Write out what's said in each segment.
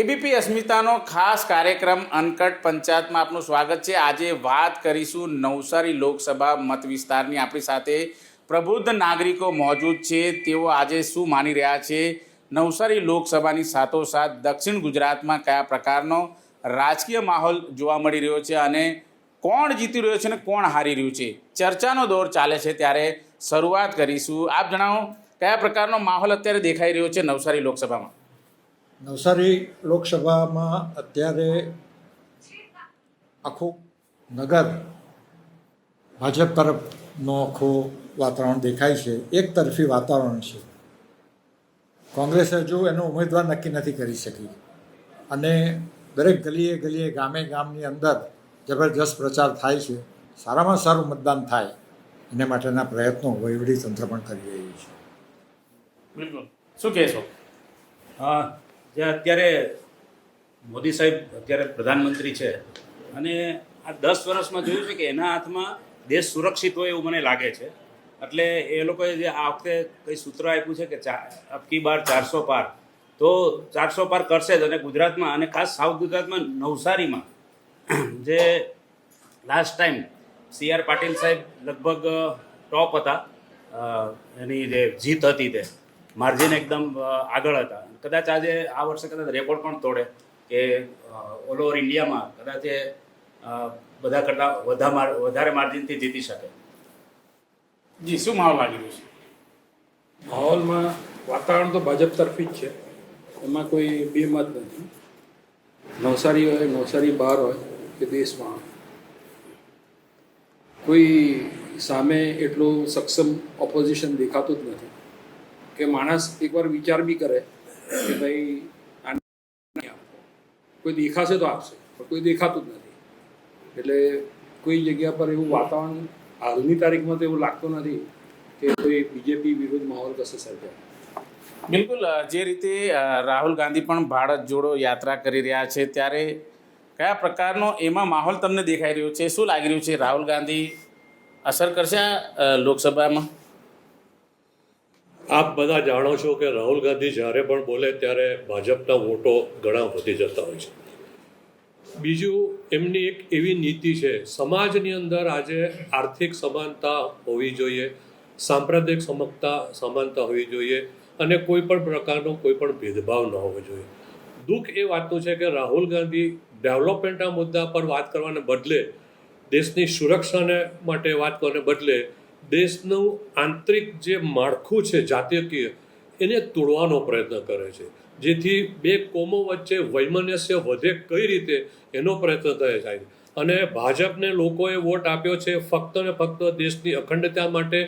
ABP અસ્મિતાનો ખાસ કાર્યક્રમ uncut પંચાયતમાં આપનું સ્વાગત છે. આજે વાત કરીશું નવસારી લોકસભા મત વિસ્તારની. આપણી સાથે પ્રબુદ્ધ નાગરિકો મોજૂદ છે. તેઓ આજે શું માની રહ્યા છે? નવસારી લોકસભાની સાથોસાથ દક્ષિણ ગુજરાતમાં કયા પ્રકારનો રાજકીય માહોલ જોવા મળી રહ્યો છે અને કોણ જીતી રહ્યો છે અને કોણ હારી રહ્યું છે? ચર્ચાનો દોર ચાલે છે. ત્યારે શરૂઆત કરીશું. આપ જણાવો, કયા પ્રકારનો માહોલ અત્યારે દેખાઈ રહ્યો છે નવસારી લોકસભામાં? નવસારી લોકસભામાં અત્યારે આખું નગર ભાજપ તરફનો આખું વાતાવરણ દેખાય છે એક તરફી વાતાવરણ છે. કોંગ્રેસ હજુ એનો ઉમેદવાર નક્કી નથી કરી શકી. અને દરેક ગલીએ ગલીએ ગામે ગામની અંદર જબરજસ્ત પ્રચાર થાય છે સારામાં સારું મતદાન થાય એને માટેના પ્રયત્નો વહીવટી તંત્ર પણ કરી રહ્યું છે. બિલકુલ. શું કહેશો? હા. જે અત્યારે મોદી સાહેબ અત્યારે પ્રધાનમંત્રી છે. અને આ દસ વર્ષમાં જોયું છે કે એના હાથમાં દેશ સુરક્ષિત હોય એવું મને લાગે છે. એટલે એ લોકોએ જે આ વખતે કંઈ સૂત્ર આપ્યું છે કે અબકી બાર ચારસો પાર. તો ચારસો પાર કરશે જ અને ગુજરાતમાં અને ખાસ સાઉથ ગુજરાતમાં નવસારીમાં જે last time C R Patil Saheb લગભગ ટોપ હતા. એની જે જીત હતી તે. માર્જિન એકદમ આગળ હતા. કદાચ આજે આ વર્ષે કદાચ રેકોર્ડ પણ તોડે કે ઓલ ઓવર ઇન્ડિયામાં કદાચ એ બધા કરતાં વધા માર વધારે માર્જિનથી જીતી શકે. જી શું માહોલ લાગી રહ્યું છે? માહોલમાં વાતાવરણ તો ભાજપ તરફી જ છે. એમાં કોઈ બે મત નથી. નવસારી હોય નવસારી બહાર હોય કે દેશમાં કોઈ સામે એટલું સક્ષમ ઓપોઝિશન દેખાતું જ નથી. કે માણસ એકવાર વિચાર બી કરે કે ભાઈ નહીં કોઈ દેખાશે તો આપશે, પણ કોઈ દેખાતું જ નથી. એટલે કોઈ જગ્યા પર એવું વાતાવરણ હાલની તારીખમાં તો એવું લાગતું નથી કે કોઈ બીજેપી વિરુદ્ધ માહોલ કશે સર્જાય. બિલકુલ જે રીતે રાહુલ ગાંધી પણ ભારત જોડો યાત્રા કરી રહ્યા છે, ત્યારે કયા પ્રકારનો એમાં માહોલ તમને દેખાઈ રહ્યો છે? શું લાગી રહ્યું છે? રાહુલ ગાંધી અસર કરશે લોકસભામાં? આપ બધા જાણો છો કે રાહુલ ગાંધી જ્યારે પણ બોલે ત્યારે ભાજપના વોટો ઘણા વધી જતા હોય છે. બીજું, એમની એક એવી નીતિ છે, સમાજની અંદર આજે આર્થિક સમાનતા હોવી જોઈએ, સાંપ્રદાયિક સમકતા સમાનતા હોવી જોઈએ, અને કોઈ પણ પ્રકારનો કોઈ પણ ભેદભાવ ન હોવો જોઈએ. દુઃખ એ વાતનું છે કે રાહુલ ગાંધી ડેવલપમેન્ટના મુદ્દા પર વાત કરવાને બદલે દેશની સુરક્ષાને માટે વાત કરવાને બદલે દેશનું આંતરિક જે માળખું છે જાતિકીય એને તોડવાનો પ્રયત્ન કરે છે. જેથી બે કોમો વચ્ચે વૈમનસ્ય વધે કઈ રીતે, એનો પ્રયત્ન થાય છે અને ભાજપને લોકોએ વોટ આપ્યો છે ફક્ત ને ફક્ત દેશની અખંડતા માટે,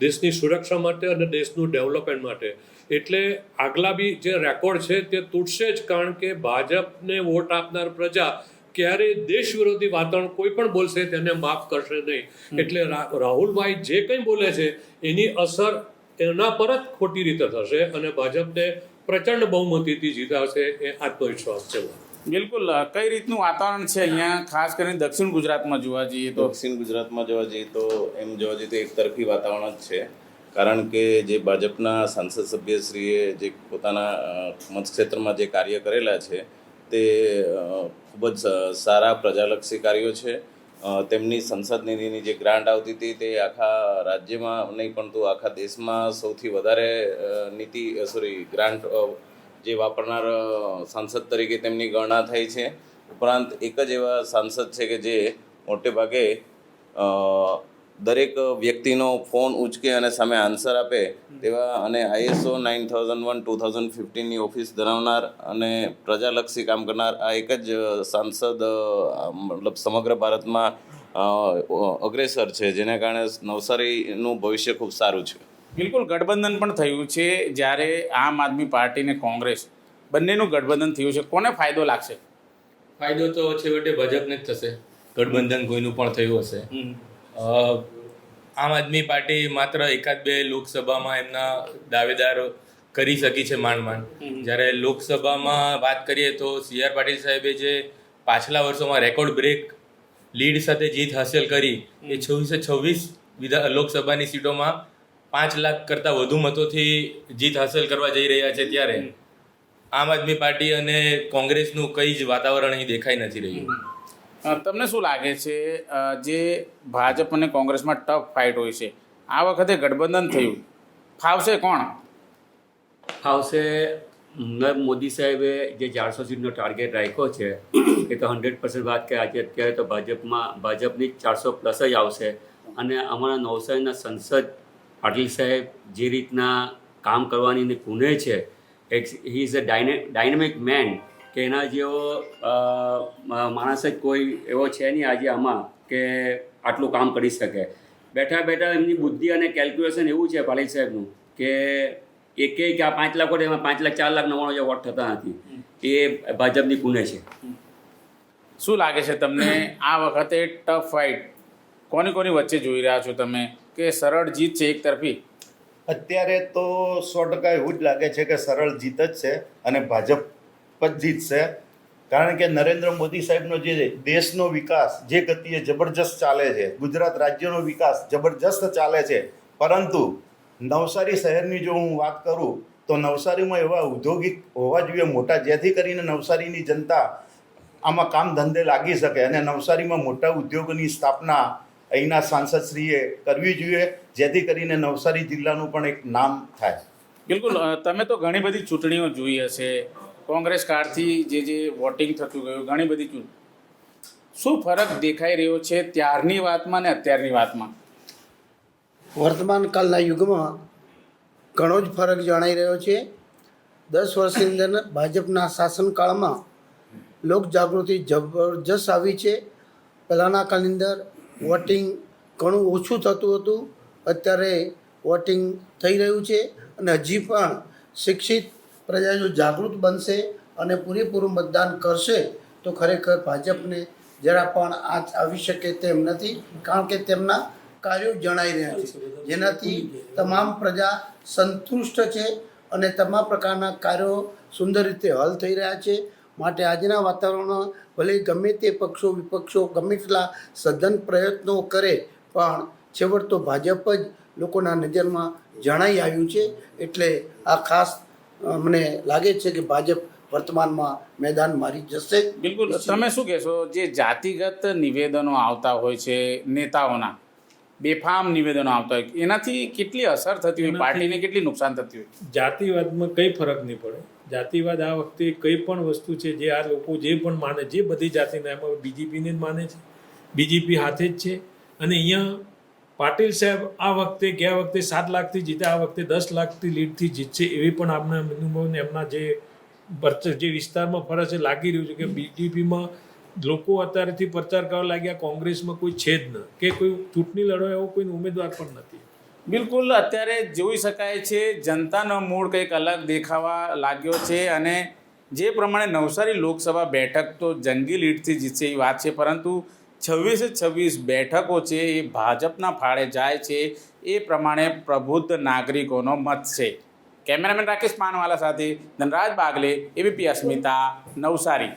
દેશની સુરક્ષા માટે અને દેશનું ડેવલપમેન્ટ માટે. એટલે આગલા બી જે રેકોર્ડ છે તે તૂટશે જ કારણ કે ભાજપને વોટ આપનાર પ્રજા ક્યારેય દેશ વિરોધી વાતાવરણ કોઈ પણ બોલશે તેને માફ કરશે નહીં. એટલે રા- રાહુલભાઈ જે કંઈ બોલે છે એની અસર એના પર જ ખોટી રીતે થશે અને ભાજપને પ્રચંડ બહુમતીથી જીતાશે એ આત્મવિશ્વાસ છે. બિલકુલ. કઈ રીતનું વાતાવરણ છે અહીંયા ખાસ કરીને દક્ષિણ ગુજરાતમાં જોવા જઈએ તો? દક્ષિણ ગુજરાતમાં જોવા જઈએ તો એમ જોવા જઈએ તો એક તરફી વાતાવરણ જ છે. કારણ કે જે ભાજપના સાંસદ સભ્યશ્રીએ જે પોતાના મતક્ષેત્રમાં જે કાર્ય કરેલા છે તે ખૂબ જ સારા પ્રજાલક્ષી કાર્યો છે. તેમની સંસદ નિધિની જે ગ્રાન્ટ આવતી હતી તે આખા રાજ્યમાં નહીં, પણ તો આખા દેશમાં સૌથી વધારે નીતિ સોરી ગ્રાન્ટ જે વાપરનાર સાંસદ તરીકે તેમની ગણના થઈ છે. ઉપરાંત એક જ એવા સાંસદ છે કે જે મોટે ભાગે દરેક વ્યક્તિનો ફોન ઉચકે અને સામે આન્સર આપે તેવા અને ISO nine thousand one two thousand ફિફ્ટીનની office ધરાવનાર અને પ્રજાલક્ષી કામ કરનાર આ એક જ સાંસદ મતલબ સમગ્ર ભારતમાં અગ્રેસર છે જેને કારણે નવસારીનું ભવિષ્ય ખૂબ સારું છે. બિલકુલ ગઠબંધન પણ થયું છે જ્યારે આમ આદમી પાર્ટી ને કોંગ્રેસ બંનેનું ગઠબંધન થયું છે. કોને ફાયદો લાગશે? ફાયદો તો છેવટે ભાજપને જ થશે. ગઠબંધન કોઈનું પણ થયું હશે. અ, આમ આદમી પાર્ટી માત્ર એકાદ બે લોકસભામાં એમના દાવેદાર કરી શકી છે માંડ માંડ. જ્યારે લોકસભામાં વાત કરીએ તો સી આર પાટીલ સાહેબે જે પાછલા વર્ષોમાં રેકોર્ડ બ્રેક લીડ સાથે જીત હાંસલ કરી એ છવ્વીસે છવ્વીસ વિધા લોકસભાની સીટોમાં પાંચ લાખ કરતાં વધુ મતોથી જીત હાંસલ કરવા જઈ રહ્યા છે ત્યારે. આમ આદમી પાર્ટી અને કોંગ્રેસનું કંઈ જ વાતાવરણ અહીં દેખાઈ નથી રહ્યું. તમને શું લાગે છે જે ભાજપ અને કોંગ્રેસમાં ટફ ફાઇટ હોય છે, આ વખતે ગઠબંધન થયું, ફાવશે કોણ? ફાવશે નરેન્દ્ર મોદી સાહેબે જે ચારસો સીટનો ટાર્ગેટ રાખ્યો છે, એ તો હંડ્રેડ પર્સન્ટ વાત કે આજે અત્યારે તો ભાજપમાં, ભાજપની ચારસો પ્લસ જ આવશે. અને અમારા નવસારીના સંસદ પાટીલ સાહેબ જે રીતના કામ કરવાની ને કુને છે, એક he is a dynamic man કે એના જેવો માણસ જ કોઈ એવો છે નહીં આજે આમાં કે આટલું કામ કરી શકે. બેઠા બેઠા એમની બુદ્ધિ અને કેલ્ક્યુલેશન એવું છે પાલી સાહેબનું કે એક કે આ પાંચ લાખ વોટ એમાં પાંચ લાખ ચાર લાખ નવ્વાણું જે વોટ થતા નથી. એ ભાજપની ગુને છે. શું લાગે છે તમને આ વખતે ટફ ફાઇટ કોની કોની વચ્ચે જોઈ રહ્યા છો તમે? કે સરળ જીત છે એક તરફી? અત્યારે તો સો ટકા એવું જ લાગે છે કે સરળ જીત જ છે અને ભાજપ જ જીતશે કારણ કે નરેન્દ્ર મોદી સાહેબનો જે દેશનો વિકાસ, જે ગતિએ જબરજસ્ત ચાલે છે, ગુજરાત રાજ્યનો વિકાસ જબરજસ્ત ચાલે છે. પરંતુ નવસારી શહેરની જો હું વાત કરું, તો નવસારીમાં એવા ઔદ્યોગિક હોવા જોઈએ, મોટા, જેથી કરીને નવસારીની જનતા આમાં કામ ધંધે લાગી શકે અને નવસારીમાં મોટા ઉદ્યોગોની સ્થાપના અહીંના સાંસદશ્રીએ કરવી જોઈએ, જેથી કરીને નવસારી જિલ્લાનું પણ એક નામ થાય. બિલકુલ તમે તો ઘણી બધી ચૂંટણીઓ જોઈ હશે. કોંગ્રેસ કાળથી જે જે વોટિંગ થતું ગયું, ઘણી બધી ચૂંટ. શું ફરક દેખાઈ રહ્યો છે ત્યારની વાતમાં ને અત્યારની વાતમાં? વર્તમાન કાળના યુગમાં ઘણો જ ફરક જણાઈ રહ્યો છે. દસ વર્ષની અંદર ભાજપના શાસનકાળમાં લોક જાગૃતિ જબરજસ્ત આવી છે. પહેલાંના કાળની અંદર વોટિંગ ઘણું ઓછું થતું હતું. અત્યારે વોટિંગ થઈ રહ્યું છે અને હજી પણ શિક્ષિત પ્રજા જો જાગૃત બનશે અને પૂરેપૂરું મતદાન કરશે, તો ખરેખર ભાજપને જરા પણ આ આવી શકે તેમ નથી, કારણ કે તેમના કાર્યો જણાઈ રહ્યા છે. જેનાથી તમામ પ્રજા સંતુષ્ટ છે અને તમામ પ્રકારના કાર્યો સુંદર રીતે હલ થઈ રહ્યા છે. માટે આજના વાતાવરણમાં ભલે ગમે તે પક્ષો, વિપક્ષો, ગમે તેટલા સઘન પ્રયત્નો કરે, પણ છેવટ તો ભાજપ જ લોકોના નજરમાં જણાઈ આવ્યું છે. એટલે આ ખાસ મને લાગે છે કે ભાજપ વર્તમાનમાં મેદાન મારી જશે. બિલકુલ. તમે શું કહેશો? જે જાતિગત નિવેદનો આવતા હોય છે નેતાઓના બેફામ નિવેદનો આવતા હોય એનાથી કેટલી અસર થતી હોય? પાર્ટીને કેટલી નુકસાન થતી હોય? જાતિવાદમાં કંઈ ફરક નહીં પડે. જાતિવાદ આ વખતે કંઈ પણ વસ્તુ છે જે આ લોકો જે પણ માને જે બધી જાતિના એમાં બીજેપીને જ માને છે. બીજેપી હાથે જ છે. અને અહીંયા પાટીલ સાહેબ આ વખતે, ગયા વખતે સાત લાખથી જીત્યા, આ વખતે દસ લાખથી લીડથી જીતશે એવી પણ આપણા અનુભવને એમના જે જે વિસ્તારમાં ફરે છે, લાગી રહ્યું છે કે બીજેપીમાં લોકો અત્યારેથી પ્રચાર કરવા લાગ્યા, કોંગ્રેસમાં કોઈ છે જ ન. કે કોઈ ચૂંટણી લડવા એવો કોઈ ઉમેદવાર પણ નથી. બિલકુલ, અત્યારે જોઈ શકાય છે, જનતાનો મૂળ કંઈક અલગ દેખાવા લાગ્યો છે અને જે પ્રમાણે નવસારી લોકસભા બેઠક તો જંગી લીડથી જીતશે એ વાત છે, પરંતુ છવ્વીસે છવ્વીસ બેઠકો છે, એ ભાજપના ફાળે જાય છે, એ પ્રમાણે પ્રબુદ્ધ નાગરિકોનો મત છે. કેમેરામેન રાકેશ પાનવાલા સાથે ધનરાજ બાગલે, એબીપી અસ્મિતા, નવસારી.